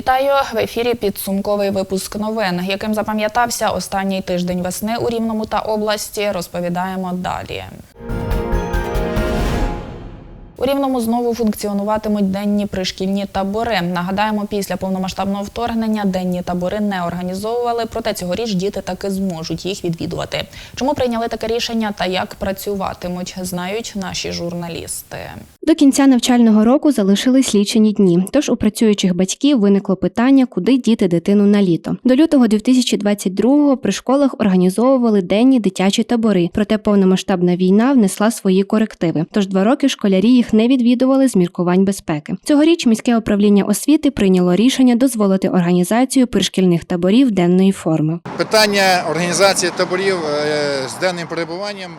Вітаю в ефірі. Підсумковий випуск новин, яким запам'ятався останній тиждень весни у Рівному та області. Розповідаємо далі. У Рівному знову функціонуватимуть денні пришкільні табори. Нагадаємо, після повномасштабного вторгнення денні табори не організовували, проте цьогоріч діти таки зможуть їх відвідувати. Чому прийняли таке рішення та як працюватимуть, знають наші журналісти. До кінця навчального року залишились лічені дні. Тож у працюючих батьків виникло питання, куди діти дитину на літо. До лютого 2022-го при школах організовували денні дитячі табори. Проте повномасштабна війна внесла свої корективи. Тож два роки школярі їх не відвідували з міркувань безпеки. Цьогоріч міське управління освіти прийняло рішення дозволити організацію пришкільних таборів денної форми. Питання організації таборів е, з денним перебуванням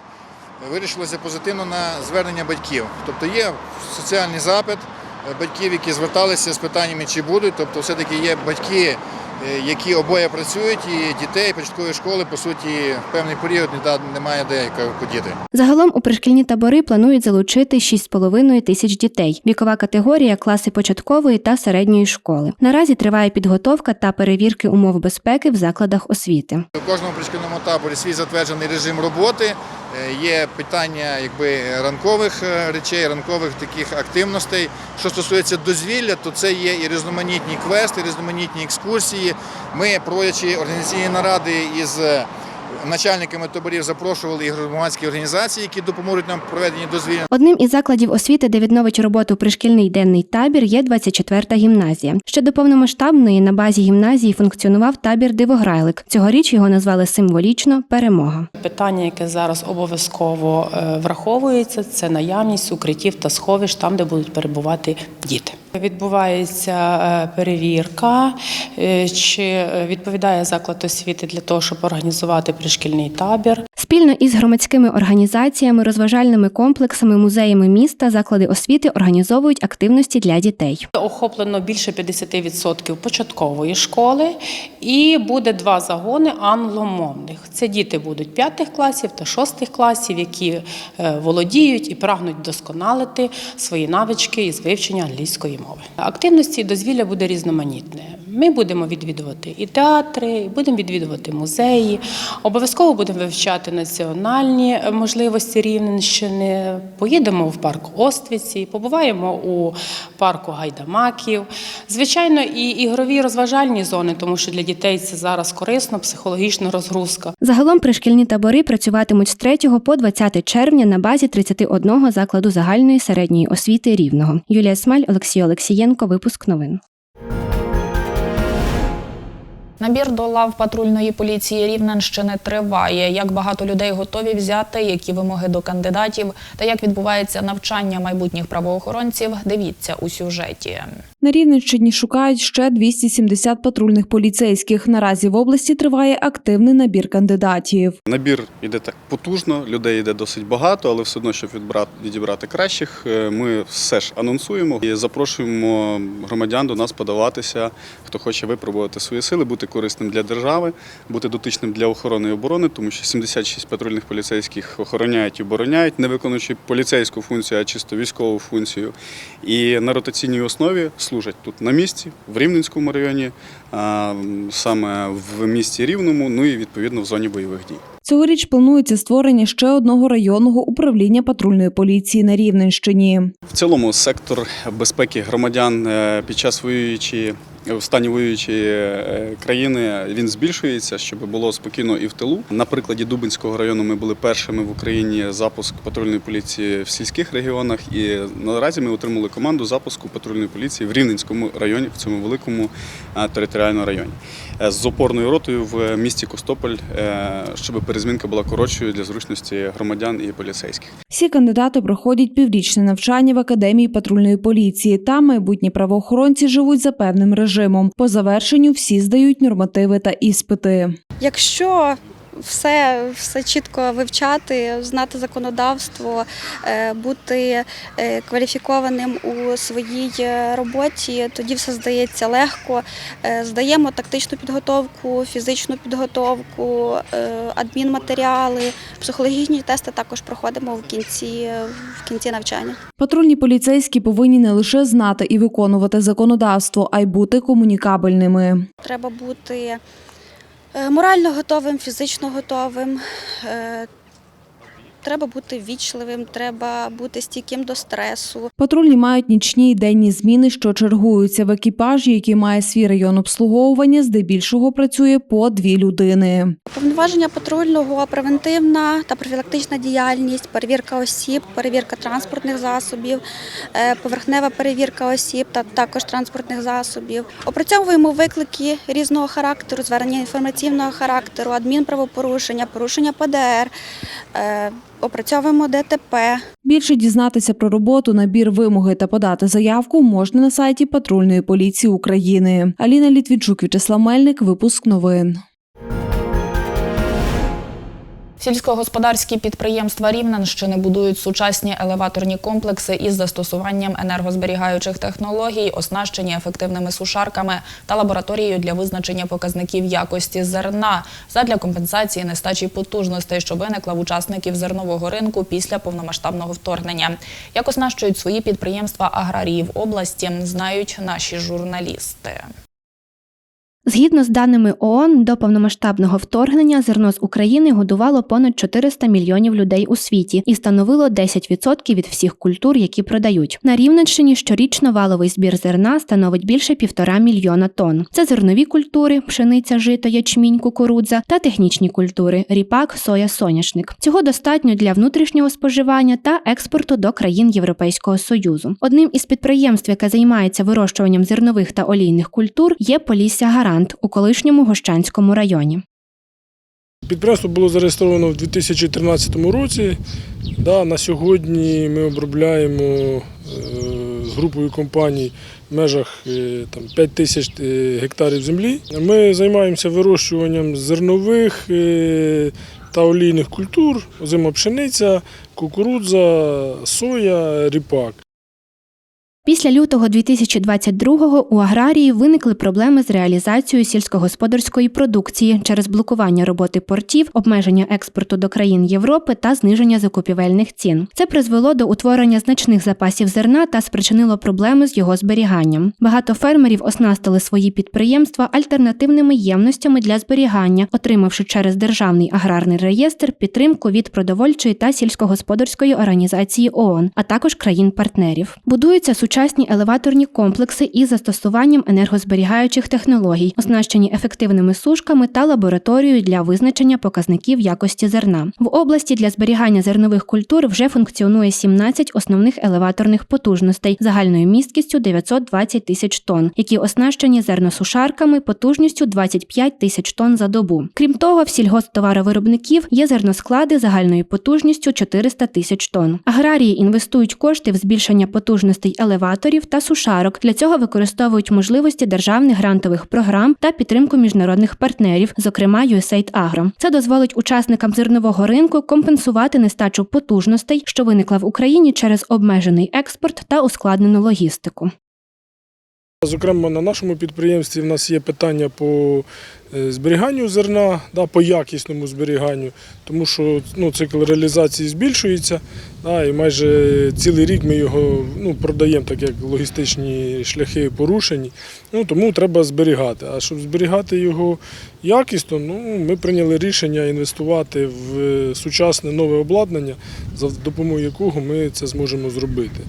вирішилося позитивно на звернення батьків. Тобто є соціальний запит е, батьків, які зверталися з питаннями, чи будуть. Тобто, все-таки є батьки, які обоє працюють, і дітей початкової школи, по суті, в певний період немає де подіти. Загалом у пришкільні табори планують залучити 6,5 тисяч дітей. Вікова категорія класи початкової та середньої школи. Наразі триває підготовка та перевірки умов безпеки в закладах освіти. У кожному пришкільному таборі свій затверджений режим роботи. Е, Є питання якби, ранкових е, речей, ранкових таких активностей. Що стосується дозвілля, то це є і різноманітні квести, різноманітні екскурсії. Ми, проводячи організаційні наради із е, начальниками таборів, запрошували і громадські організації, які допоможуть нам в проведенні дозвілля. Одним із закладів освіти, де відновить роботу пришкільний денний табір, є 24-та гімназія. Ще до повномасштабної на базі гімназії функціонував табір Дивограйлик. Цьогоріч його назвали символічно Перемога. Питання, яке зараз обов'язково е, враховується, це наявність укриттів та сховищ там, де будуть перебувати діти. Відбувається е, перевірка, е, чи відповідає заклад освіти для того, щоб організувати пришкільний табір. Спільно із громадськими організаціями, розважальними комплексами, музеями міста заклади освіти організовують активності для дітей. Охоплено більше 50% початкової школи, і буде два загони англомовних. Це діти будуть п'ятих класів та шостих класів, які е, володіють і прагнуть вдосконалити свої навички із вивчення англійської мови. Активності дозвілля буде різноманітне. Ми будемо відвідувати і театри, і будемо відвідувати музеї. Обов'язково будемо вивчати національні е, можливості Рівненщини. Поїдемо в парк Оствіці, побуваємо у парку Гайдамаків. Звичайно, і ігрові розважальні зони, тому що для дітей це зараз корисно, психологічна розгрузка. Загалом пришкільні табори працюватимуть з 3 по 20 червня на базі 31 закладу загальної середньої освіти Рівного. Юлія Смаль, Олексій Олексієнко. Випуск новин. Набір до лав патрульної поліції Рівненщини триває. Як багато людей готові взяти, які вимоги до кандидатів та як відбувається навчання майбутніх правоохоронців, дивіться у сюжеті. На Рівненщині шукають ще 270 патрульних поліцейських. Наразі в області триває активний набір кандидатів. Набір іде так потужно, людей йде досить багато, але все одно, щоб відбрати, відібрати кращих, е, ми все ж анонсуємо і запрошуємо громадян до нас подаватися, хто хоче випробувати свої сили, бути корисним для держави, бути дотичним для охорони і оборони, тому що 76 патрульних поліцейських охороняють і обороняють, не виконуючи поліцейську функцію, а чисто військову функцію. І на ротаційній основі служать тут на місці, в Рівненському районі, саме в місті Рівному, ну і відповідно в зоні бойових дій. Цьогоріч планується створення ще одного районного управління патрульної поліції на Рівненщині. В цілому сектор безпеки громадян е, під час воюючої в стані воюючої е, країни він збільшується, щоб було спокійно і в тилу. На прикладі Дубинського району ми були першими в Україні запуск патрульної поліції в сільських регіонах. І наразі ми отримали команду запуску патрульної поліції в Рівненському районі, в цьому великому е, територіальному районі. Е, З опорною ротою в місті Костополь, щоб перезмінка була коротшою для зручності громадян і поліцейських. Всі кандидати проходять піврічне навчання в академії патрульної поліції. Там майбутні правоохоронці живуть за певним режимом. По завершенню всі здають нормативи та іспити. Якщо все, все чітко вивчати, знати законодавство, е, бути е, кваліфікованим у своїй е, роботі. Тоді все здається легко. Здаємо тактичну підготовку, фізичну підготовку, адмінматеріали, психологічні тести також проходимо в кінці, в кінці навчання. Патрульні поліцейські повинні не лише знати і виконувати законодавство, а й бути комунікабельними. Треба бути морально готовим, фізично готовим. Треба бути вічливим, треба бути стійким до стресу. Патрульні мають нічні й денні зміни, що чергуються в екіпажі, який має свій район обслуговування, здебільшого працює по дві людини. Повноваження патрульного, превентивна та профілактична діяльність, перевірка осіб, перевірка транспортних засобів, е, поверхнева перевірка осіб та також транспортних засобів. Опрацьовуємо виклики різного характеру, звернення інформаційного характеру, адмінправопорушення, порушення ПДР, е, опрацьовуємо ДТП. Більше дізнатися про роботу, набір вимоги та подати заявку можна на сайті патрульної поліції України. Аліна Літвінчук, В'ячеслав Мельник, випуск новин. Сільськогосподарські підприємства Рівненщини будують сучасні елеваторні комплекси із застосуванням енергозберігаючих технологій, оснащені ефективними сушарками та лабораторією для визначення показників якості зерна задля компенсації нестачі потужностей, що виникла в учасників зернового ринку після повномасштабного вторгнення. Як оснащують свої підприємства аграрії в області, знають наші журналісти. Згідно з даними ООН, до повномасштабного вторгнення зерно з України годувало понад 400 мільйонів людей у світі і становило 10% від всіх культур, які продають. На Рівненщині щорічно валовий збір зерна становить більше півтора мільйона тонн. Це зернові культури, пшениця, жито, ячмінь, кукурудза та технічні культури ріпак, соя, соняшник. Цього достатньо для внутрішнього споживання та експорту до країн Європейського союзу. Одним із підприємств, яке займається вирощуванням зернових та олійних культур, є Полісся Гарант у колишньому Гощанському районі. Підприємство було зареєстровано в 2013 році. Да, на сьогодні ми обробляємо е, з групою компаній в межах е, там, 5 тисяч е, гектарів землі. Ми займаємося вирощуванням зернових та олійних культур, озима пшениця, кукурудза, соя, ріпак. Після лютого 2022-го у аграрії виникли проблеми з реалізацією сільськогосподарської продукції через блокування роботи портів, обмеження експорту до країн Європи та зниження закупівельних цін. Це призвело до утворення значних запасів зерна та спричинило проблеми з його зберіганням. Багато фермерів оснастили свої підприємства альтернативними ємностями для зберігання, отримавши через державний аграрний реєстр підтримку від продовольчої та сільськогосподарської організації ООН, а також країн-партнерів. Будуються сучасні елеваторні комплекси із застосуванням енергозберігаючих технологій, оснащені ефективними сушками та лабораторією для визначення показників якості зерна. В області для зберігання зернових культур вже функціонує 17 основних елеваторних потужностей загальною місткістю 920 тисяч тонн, які оснащені зерносушарками потужністю 25 тисяч тонн за добу. Крім того, в сільгосптоваровиробників є зерносклади загальною потужністю 400 тисяч тонн. Аграрії інвестують кошти в збільшення потужностей елеваторів та сушарок. Для цього використовують можливості державних грантових програм та підтримку міжнародних партнерів, зокрема USAID Agro. Це дозволить учасникам зернового ринку компенсувати нестачу потужностей, що виникла в Україні через обмежений експорт та ускладнену логістику. Зокрема, на нашому підприємстві в нас є питання по е, зберіганню зерна, да, по якісному зберіганню, тому що ну, цикл реалізації збільшується, да, і майже цілий рік ми його ну, продаємо, так як логістичні шляхи порушені. Ну, тому треба зберігати. А щоб зберігати його якісно, ну, ми прийняли рішення інвестувати в е, сучасне нове обладнання, за допомогою якого ми це зможемо зробити.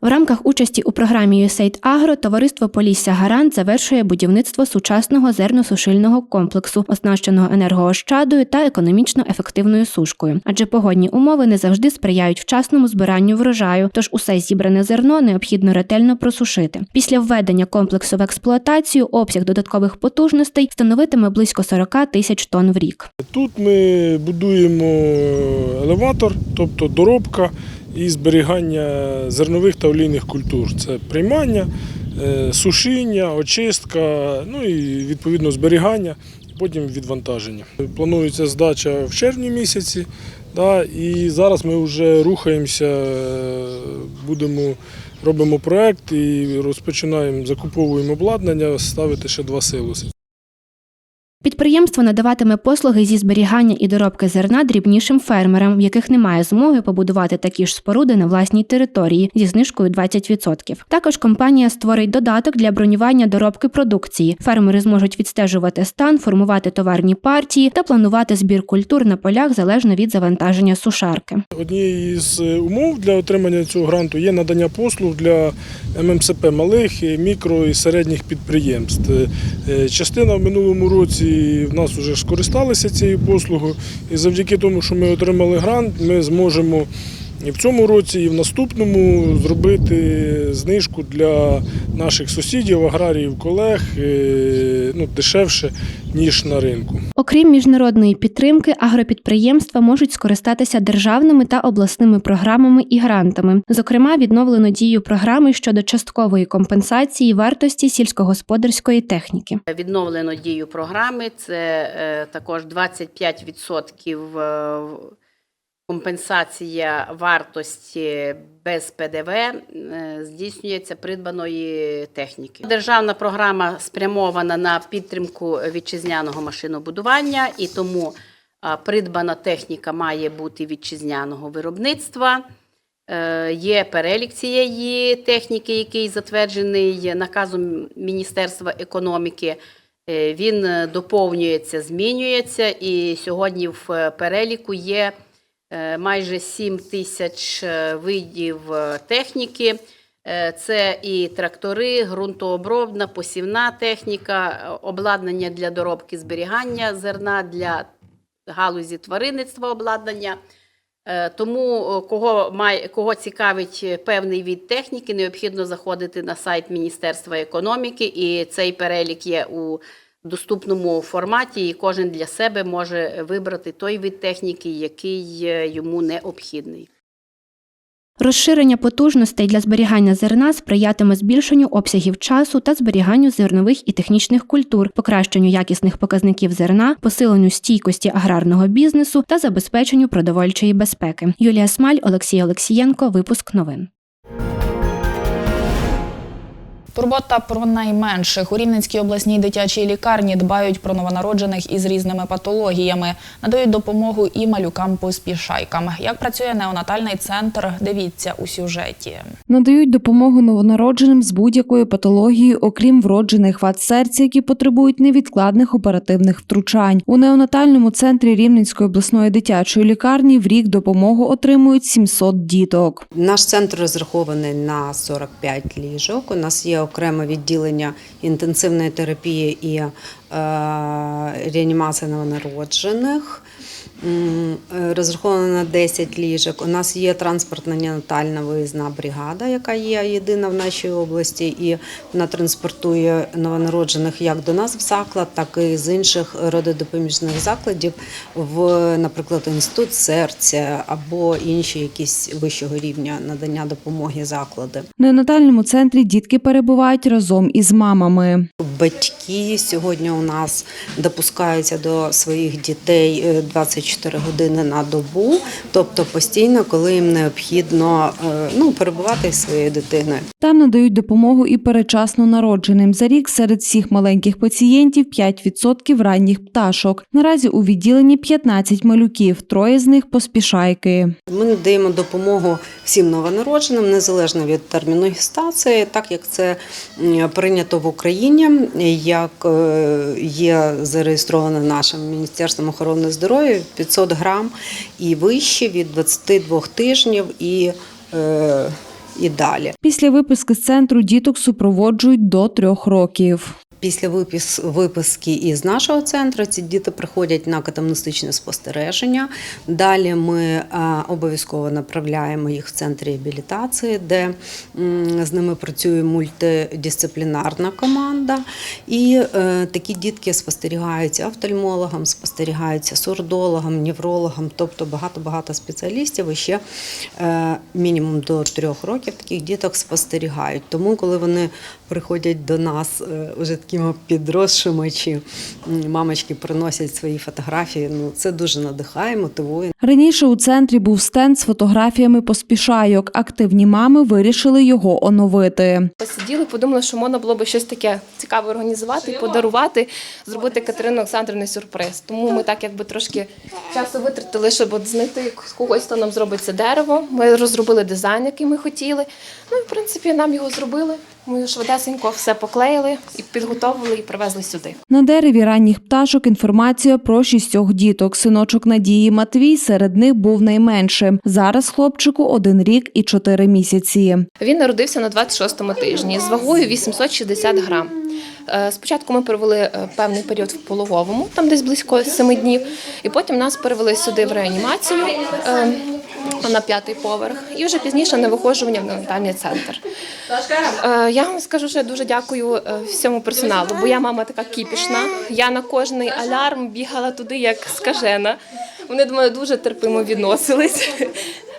В рамках участі у програмі USAID Agro товариство Полісся Гарант завершує будівництво сучасного зерносушильного комплексу, оснащеного енергоощадою та економічно ефективною сушкою. Адже погодні умови не завжди сприяють вчасному збиранню врожаю, тож усе зібране зерно необхідно ретельно просушити. Після введення комплексу в експлуатацію обсяг додаткових потужностей становитиме близько 40 тисяч тонн в рік. Тут ми будуємо елеватор, тобто доробка і зберігання зернових та олійних культур. Це приймання, е, сушіння, очистка, ну і відповідно зберігання. потім відвантаження. Планується здача в червні місяці, да, і зараз ми вже рухаємося, е, будемо, робимо проект і розпочинаємо, закуповуємо обладнання, ставити ще два силоси. Підприємство надаватиме послуги зі зберігання і доробки зерна дрібнішим фермерам, в яких немає змоги побудувати такі ж споруди на власній території зі знижкою 20%. Також компанія створить додаток для бронювання доробки продукції. Фермери зможуть відстежувати стан, формувати товарні партії та планувати збір культур на полях залежно від завантаження сушарки. Однією з е, умов для отримання цього гранту є надання послуг для ММСП малих, мікро і середніх підприємств. Е, Частина в минулому році в нас вже скористалися цією послугою, і завдяки тому, що ми отримали грант, ми зможемо і в цьому році, і в наступному зробити знижку для наших сусідів, аграріїв, колег е, ну, дешевше, ніж на ринку. Окрім міжнародної підтримки, агропідприємства можуть скористатися державними та обласними програмами і грантами. Зокрема, відновлено дію програми щодо часткової компенсації вартості сільськогосподарської техніки. Відновлено дію програми. Це е, також 25% е, компенсація вартості без ПДВ е, здійснюється придбаної техніки. Державна програма спрямована на підтримку вітчизняного машинобудування, і тому е, придбана техніка має бути вітчизняного виробництва. Е, Є перелік цієї техніки, який затверджений наказом Міністерства економіки. Він доповнюється, змінюється, і сьогодні в переліку є майже 7 тисяч е, видів е, техніки. Е, Це і трактори, ґрунтообробна, посівна техніка, е, обладнання для доробки зберігання зерна, для галузі тваринництва обладнання. Е, Тому е, кого має кого цікавить е, певний від техніки, необхідно заходити на сайт Міністерства економіки, і цей перелік є у доступному форматі, і кожен для себе може вибрати той від техніки, який йому необхідний. Розширення потужностей для зберігання зерна сприятиме збільшенню обсягів часу та зберіганню зернових і технічних культур, покращенню якісних показників зерна, посиленню стійкості аграрного бізнесу та забезпеченню продовольчої безпеки. Юлія Смаль, Олексій Олексієнко. Випуск новин. Турбота про найменших у Рівненській обласній дитячій лікарні дбають про новонароджених із різними патологіями, надають допомогу і малюкам-поспішайкам. Як працює неонатальний центр? Дивіться у сюжеті. Надають допомогу новонародженим з будь-якою патологією, окрім вроджених вад серця, які потребують невідкладних оперативних втручань. У неонатальному центрі Рівненської обласної дитячої лікарні в рік допомогу отримують 700 діток. Наш центр розрахований на 45 ліжок. У нас є окреме відділення інтенсивної терапії і е, реанімації новонароджених. Е, Розраховано на 10 ліжок. У нас є транспортна неонатальна виїзна бригада, яка є єдина в нашій області, і вона транспортує новонароджених як до нас в заклад, так і з інших рододопоміжних закладів в, наприклад, інститут серця або інші якісь вищого рівня надання допомоги заклади. В неонатальному центрі дітки перебувають разом із мамами. Батьки сьогодні у нас допускаються до своїх дітей е, 24 години на добу, тобто постійно, коли їм необхідно е, ну, перебувати зі своєю дитиною. Там надають допомогу і перечасно народженим. За рік серед всіх маленьких пацієнтів 5% ранніх пташок. Наразі у відділенні 15 малюків, троє з них поспішайки. Ми надаємо допомогу всім новонародженим, незалежно від терміну гестації, так як це прийнято в Україні, як е, є зареєстровано нашим Міністерством охорони здоров'я 500 грам і вище від 22 тижнів і, е, і далі. Після виписки з центру діток супроводжують до трьох років. Після випис, виписки із нашого центру ці діти приходять на катамнестичне спостереження. Далі ми а, обов'язково направляємо їх в центр реабілітації, де з ними працює мультидисциплінарна команда. І е, такі дітки спостерігаються офтальмологом, спостерігаються сурдологом, неврологом, тобто багато-багато спеціалістів. І ще е, мінімум до трьох років таких діток спостерігають. Тому, коли вони приходять до нас е, вже такі такими підросшими, чи мамочки приносять свої фотографії. Ну це дуже надихає, мотивує. Раніше у центрі був стенд з фотографіями поспішайок. Активні мами вирішили його оновити. Посиділи, подумали, що можна було б щось таке цікаве організувати, подарувати, зробити Катерину Олександрівні сюрприз. Тому ми так якби трошки часу витратили, щоб знайти когось, хто нам зробить це дерево. Ми розробили дизайн, який ми хотіли. Ну і в принципі нам його зробили. Ми швидесенько все поклеїли і підготовили і привезли сюди. На дереві ранніх пташок інформація про шістьох діток. Синочок Надії Матвій серед них був найменшим. Зараз хлопчику один рік і чотири місяці. Він народився на 26-му тижні з вагою 860 грам. Е, Спочатку ми провели е, певний період в пологовому, там десь близько 7 днів, і потім нас перевели сюди в реанімацію е, на п'ятий поверх, і вже пізніше на виходжування в неонатальний центр. Я вам скажу, що я дуже дякую всьому персоналу, бо я мама така кіпішна. Я на кожний алярм бігала туди, як скажена. Вони до мене дуже терпимо відносились.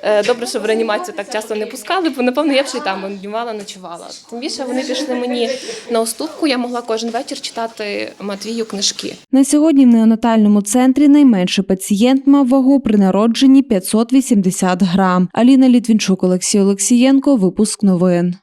Е, Добре, що в реанімацію так часто не пускали, бо напевно я б ще й там днювала, ночувала. Тим більше вони пішли мені на уступку. Я могла кожен вечір читати Матвію книжки. На сьогодні в неонатальному центрі найменший пацієнт мав вагу при народженні 580 грам. Аліна Літвінчук, Олексій Олексієнко. Випуск новин.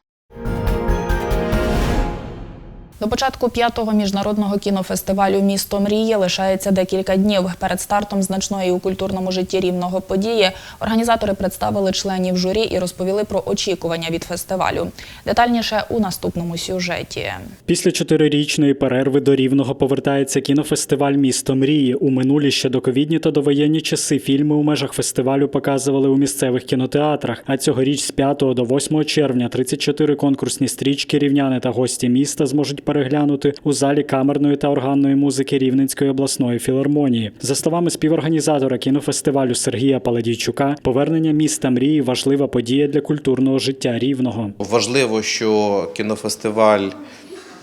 До початку п'ятого міжнародного кінофестивалю Місто мрії лишається декілька днів. Перед стартом значної у культурному житті рівного події організатори представили членів журі і розповіли про очікування від фестивалю. Детальніше у наступному сюжеті. Після чотирирічної перерви до Рівного повертається кінофестиваль Місто мрії. У минулі ще доковідні та довоєнні часи фільми у межах фестивалю показували у місцевих кінотеатрах. А цьогоріч з 5 до 8 червня 34 конкурсні стрічки рівняни та гості міста зможуть переглянути у залі камерної та органної музики Рівненської обласної філармонії. За словами співорганізатора кінофестивалю Сергія Паладійчука, повернення міста мрії важлива подія для культурного життя рівного. Важливо, що кінофестиваль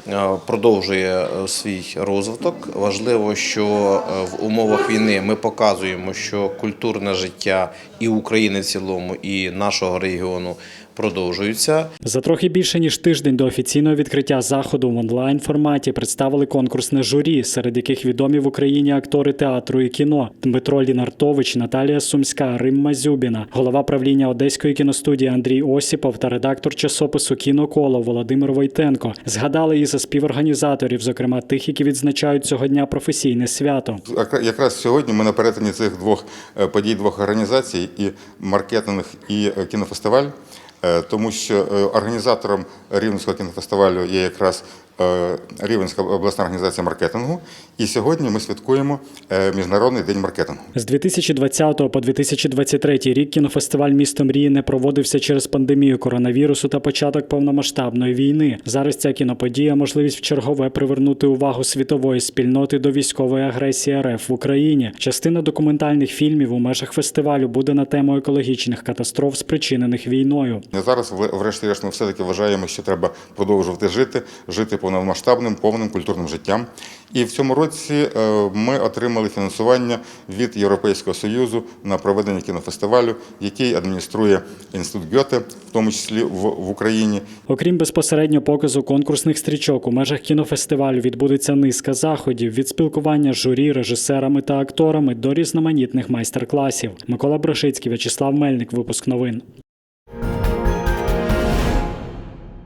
е, продовжує е, свій розвиток. Важливо, що е, в умовах війни ми показуємо, що культурне життя і України в цілому, і нашого регіону продовжуються. За трохи більше ніж тиждень до офіційного відкриття заходу в онлайн форматі представили конкурсне журі, серед яких відомі в Україні актори театру і кіно Дмитро Лінартович, Наталія Сумська, Римма Зюбіна, голова правління Одеської кіностудії Андрій Осіпов та редактор часопису Кіноколо Володимир Войтенко. Згадали і за співорганізаторів, зокрема тих, які відзначають цього дня професійне свято. Якраз сьогодні ми на перетині цих двох е, подій, двох організацій, і маркетинг, і е, кінофестиваль, тому що е, організатором Рівненського кінофестивалю є якраз е, Рівненська обласна організація маркетингу. І сьогодні ми святкуємо е, Міжнародний день маркетингу. З 2020 по 2023 рік кінофестиваль Місто мрії не проводився через пандемію коронавірусу та початок повномасштабної війни. Зараз ця кіноподія можливість вчергове привернути увагу світової спільноти до військової агресії РФ в Україні. Частина документальних фільмів у межах фестивалю буде на тему екологічних катастроф, спричинених війною. Зараз, в- врешті-решт, ми все-таки вважаємо, що треба продовжувати жити, жити повномасштабним, повним культурним життям. І в цьому році е, ми отримали фінансування від Європейського Союзу на проведення кінофестивалю, який адмініструє інститут Гьоте, в тому числі в, в Україні. Окрім безпосередньо показу конкурсних стрічок, у межах кінофестивалю відбудеться низка заходів від спілкування з журі, режисерами та акторами до різноманітних майстер-класів. Микола Брошицький, В'ячеслав Мельник. Випуск новин.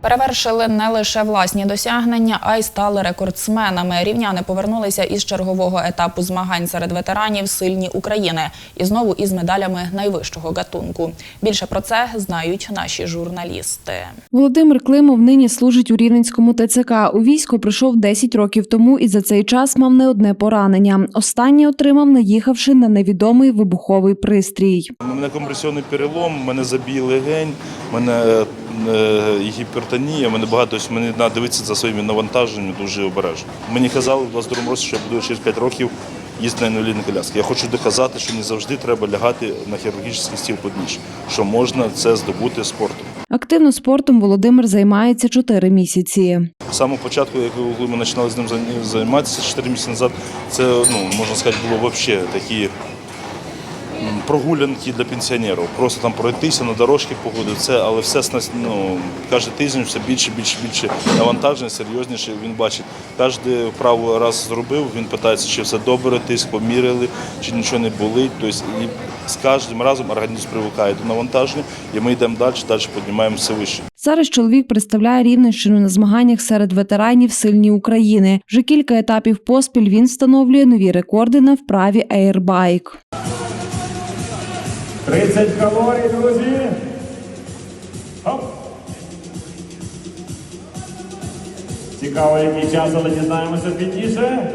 Перевершили не лише власні досягнення, а й стали рекордсменами. Рівняни повернулися із чергового етапу змагань серед ветеранів Сильні України і знову із медалями найвищого гатунку. Більше про це знають наші журналісти. Володимир Климов нині служить у Рівненському ТЦК. У військо прийшов 10 років тому і за цей час мав не одне поранення. Останнє отримав, наїхавши на невідомий вибуховий пристрій. У мене компресійний перелом, у мене забій легень, у мене гіпертонія, мене багато, ось мені треба дивитися за своїми навантаженнями дуже обережно. Мені казали в 22 році, що я буду через 5 років їздити на інвалідній коляскі. Я хочу доказати, що не завжди треба лягати на хірургічний стіл подніж, що можна це здобути спортом. Активно спортом Володимир займається 4 місяці. З самого початку, як коли ми починали з ним займатися 4 місяці назад, це ну, можна сказати, було взагалі такі прогулянки для пенсіонерів. Просто там пройтися на дорожки погоди, це, але все ну, кожен тиждень все більше, більше, більше навантаження, серйозніше. Він бачить, кожен вправу раз зробив, він питається, чи все добре, тиск поміряли, чи нічого не болить. Тобто, і з кожним разом організм привикає до навантаження, і ми йдемо далі, далі піднімаємося вище. Зараз чоловік представляє Рівненщину на змаганнях серед ветеранів сильні України. Вже кілька етапів поспіль він встановлює нові рекорди на вправі Airbike. 30 калорій, друзі. Оп. Цікаво, який час, але дізнаємося пізніше.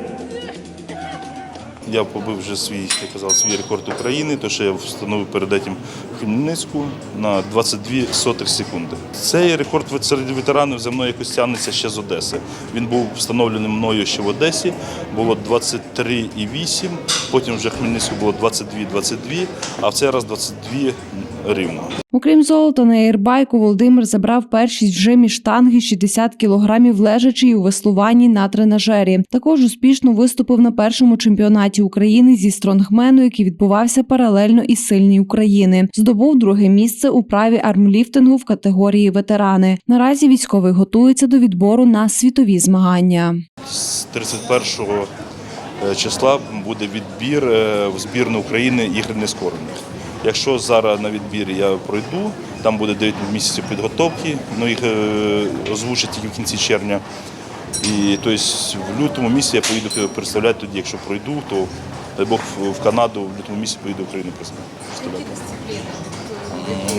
Я побив вже свій, як казав, свій рекорд України, то що я встановив перед этим Хмельницьку на 22 сотих секунди. Цей рекорд серед ветеранів за мною якось тягнеться ще з Одеси. Він був встановлений мною ще в Одесі, було 23,8, потім вже Хмельницьку було 22,22, а в цей раз 22 рівно. Окрім золота на ейрбайку, Володимир забрав першість в жимі штанги 60 кілограмів лежачи і у веслуванні на тренажері. Також успішно виступив на першому чемпіонаті України зі стронгмену, який відбувався паралельно із сильній України. Здобув друге місце у праві армліфтингу в категорії ветерани. Наразі військовий готується до відбору на світові змагання. З 31 е, числа буде відбір е, в збірну України ігри нескорених. Якщо зараз на відбір я пройду, там буде 9 місяців підготовки, ну їх е, озвучать тільки в кінці червня. І тобто в лютому місяці я поїду представляти тоді, якщо пройду, то дай Бог в- Канаду в лютому місяці поїду Україну представляти.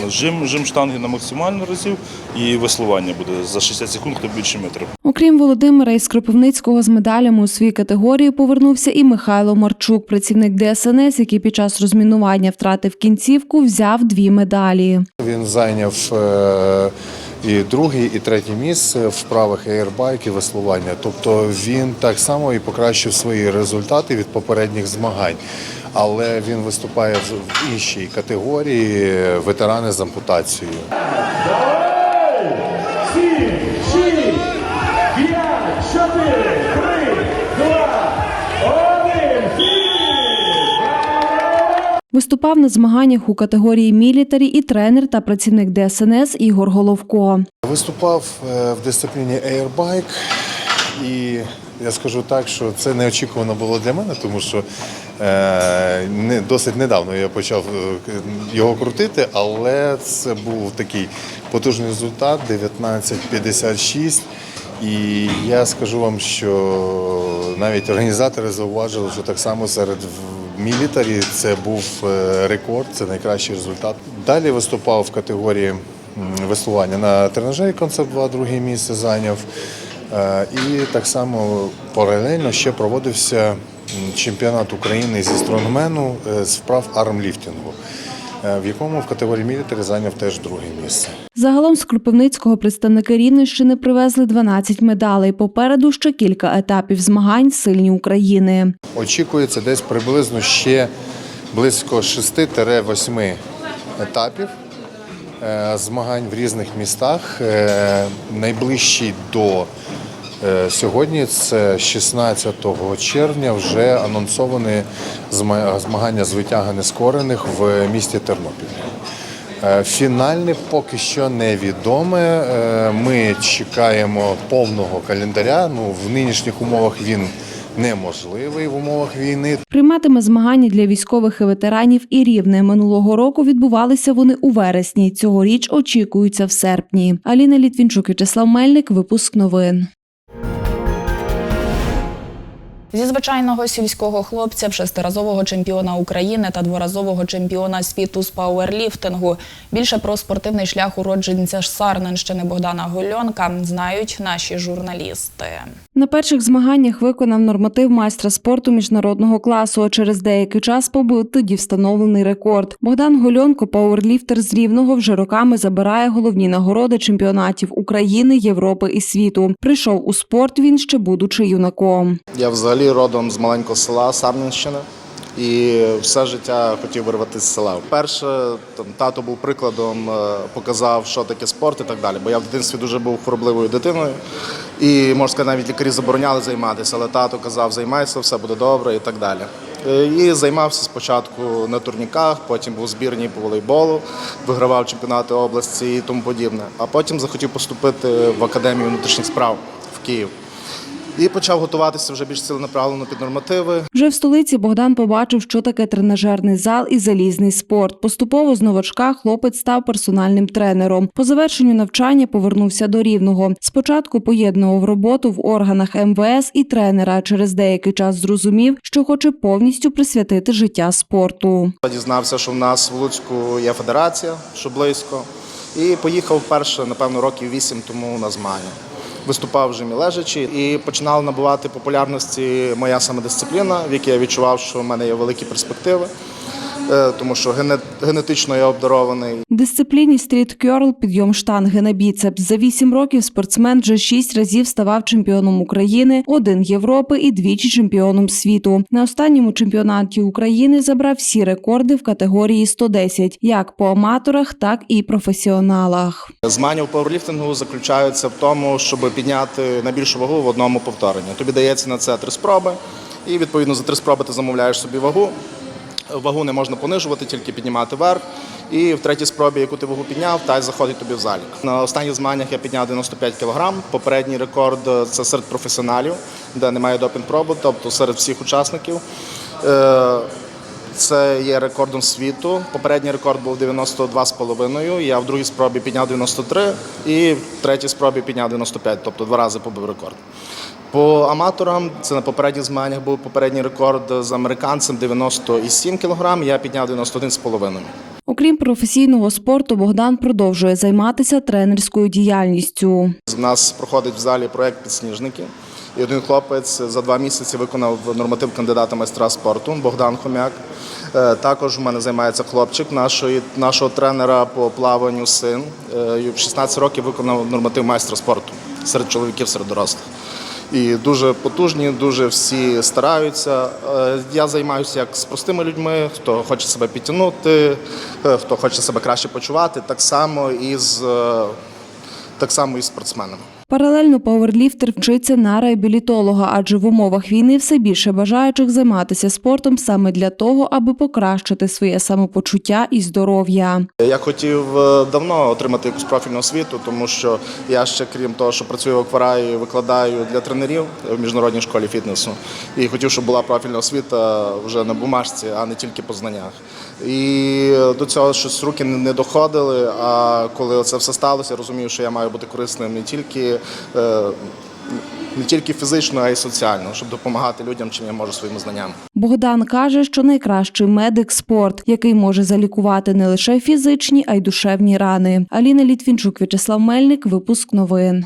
М, Жим, жим штанги на максимальну разів і веслування буде за 60 секунд, хто більше метрів. Окрім Володимира із Кропивницького з медалями у своїй категорії повернувся і Михайло Марчук, працівник ДСНС, який під час розмінування втратив кінцівку, взяв дві медалі. Він зайняв е, і друге, і третє місце в правах ейрбайк і веслування. Тобто він так само і покращив свої результати від попередніх змагань. Але він виступає в іншій категорії ветерани з ампутацією. Виступав на змаганнях у категорії мілітарі і тренер та працівник ДСНС Ігор Головко. Виступав е, в дисципліні Airbike, і я скажу так, що це неочікувано було для мене, тому що е, не, досить недавно я почав е, його крутити, але це був такий потужний результат 19.56. І я скажу вам, що навіть організатори зауважили, що так само серед мілітарі це був е, рекорд, це найкращий результат. Далі виступав в категорії веслування на тренажері концепт 2 друге місце зайняв. Е, І так само паралельно ще проводився чемпіонат України зі стронгмену е, з вправ армліфтингу, е, в якому в категорії мілітарі зайняв теж друге місце. Загалом з Кропивницького представники Рівненщини привезли 12 медалей. Попереду ще кілька етапів змагань сильні України. Очікується десь приблизно ще близько 6-8 етапів змагань в різних містах. Найближчий до сьогодні, це 16 червня, вже анонсовані зма- змагання з витяга нескорених в місті Тернопіль. Е, Фінальне поки що невідоме. Е, Ми чекаємо повного календаря. Ну, в нинішніх умовах він неможливий в умовах війни. Прийматиме змагання для військових і ветеранів і рівне. Минулого року відбувалися вони у вересні. Цьогоріч очікуються в серпні. Аліна Літвінчук, Вячеслав Мельник, випуск новин. Зі звичайного сільського хлопця в шестиразового чемпіона України та дворазового чемпіона світу з пауерліфтингу. Більше про спортивний шлях уродженця Сарненщини Богдана Гольонка знають наші журналісти. На перших змаганнях виконав норматив майстра спорту міжнародного класу. А через деякий час побив тоді встановлений рекорд. Богдан Гольонко, пауерліфтер з Рівного, вже роками забирає головні нагороди чемпіонатів України, Європи і світу. Прийшов у спорт він ще будучи юнаком. Я взагалі родом з маленького села Сарненщина і все життя хотів вирватися з села. Перше, там тато був прикладом, е, показав, що таке спорт і так далі. Бо я в дитинстві дуже був хворобливою дитиною, і можна сказати, навіть лікарі забороняли займатися, але тато казав, займайся, все буде добре і так далі. Е, І займався спочатку на турніках, потім був збірній по волейболу, вигравав чемпіонати області і тому подібне. А потім захотів поступити в академію внутрішніх справ в Київ. І почав готуватися вже більш ціленаправлено під нормативи. Вже в столиці Богдан побачив, що таке тренажерний зал і залізний спорт. Поступово з новачка хлопець став персональним тренером. По завершенню навчання повернувся до рівного. Спочатку поєднував роботу в органах МВС і тренера. Через деякий час зрозумів, що хоче повністю присвятити життя спорту. Дізнався, що в нас в Луцьку є федерація, що близько. І поїхав вперше, напевно, років вісім тому на змагання. Виступав вже лежачи і починала набувати популярності моя самодисципліна, в якій я відчував, що в мене є великі перспективи, тому що гене- генетично я обдарований. Дисципліні стріт-кьорл підйом штанги на біцепс. За вісім років спортсмен вже шість разів ставав чемпіоном України, один Європи і двічі чемпіоном світу. На останньому чемпіонаті України забрав всі рекорди в категорії 110, як по аматорах, так і професіоналах. Змагання в пауерліфтингу заключаються в тому, щоб підняти найбільшу вагу в одному повторенні. Тобі дається на це три спроби, і відповідно за три спроби ти замовляєш собі вагу. Вагу не можна понижувати, тільки піднімати вверх. І в третій спробі, яку ти вагу підняв, та й заходить тобі в залік. На останніх змаганнях я підняв 95 кг. Попередній рекорд це серед професіоналів, де немає допінг-пробу, тобто серед всіх учасників. Е, Це є рекордом світу. Попередній рекорд був 92,5. Я в другій спробі підняв 93 і в третій спробі підняв 95, тобто два рази побив рекорд. По аматорам це на попередніх змаганнях був попередній рекорд з американцем 97 кг, я підняв 91,5. Окрім професійного спорту, Богдан продовжує займатися тренерською діяльністю. У нас проходить в залі проект підсніжники. І один хлопець за два місяці виконав норматив кандидата майстра спорту Богдан Хомяк. Е, Також у мене займається хлопчик нашої, нашого тренера по плаванню син. Е, В 16 років виконав норматив майстра спорту серед чоловіків, серед дорослих. І дуже потужні, дуже всі стараються. Е, Я займаюся як з простими людьми, хто хоче себе підтягнути, е, хто хоче себе краще почувати, так само і з, е, так само і спортсменами. Паралельно пауерліфтер вчиться на реабілітолога, адже в умовах війни все більше бажаючих займатися спортом саме для того, аби покращити своє самопочуття і здоров'я. Я хотів е, давно отримати якусь профільну освіту, тому що я ще, крім того, що працюю в акварії, викладаю для тренерів в міжнародній школі фітнесу. І хотів, щоб була профільна освіта вже на бумажці, а не тільки по знаннях. І до цього щось руки не доходили. А коли це все сталося, я розумію, що я маю бути корисним не тільки. е, Не тільки фізично, а й соціально, щоб допомагати людям, чим я можу своїми знаннями. Богдан каже, що найкращий медик спорт, який може залікувати не лише фізичні, а й душевні рани. Аліна Літвінчук, В'ячеслав Мельник, випуск новин.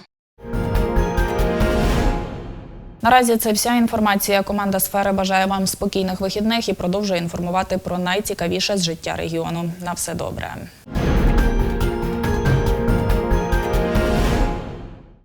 Наразі це вся інформація. Команда сфери бажає вам спокійних вихідних і продовжує інформувати про найцікавіше з життя регіону. На все добре.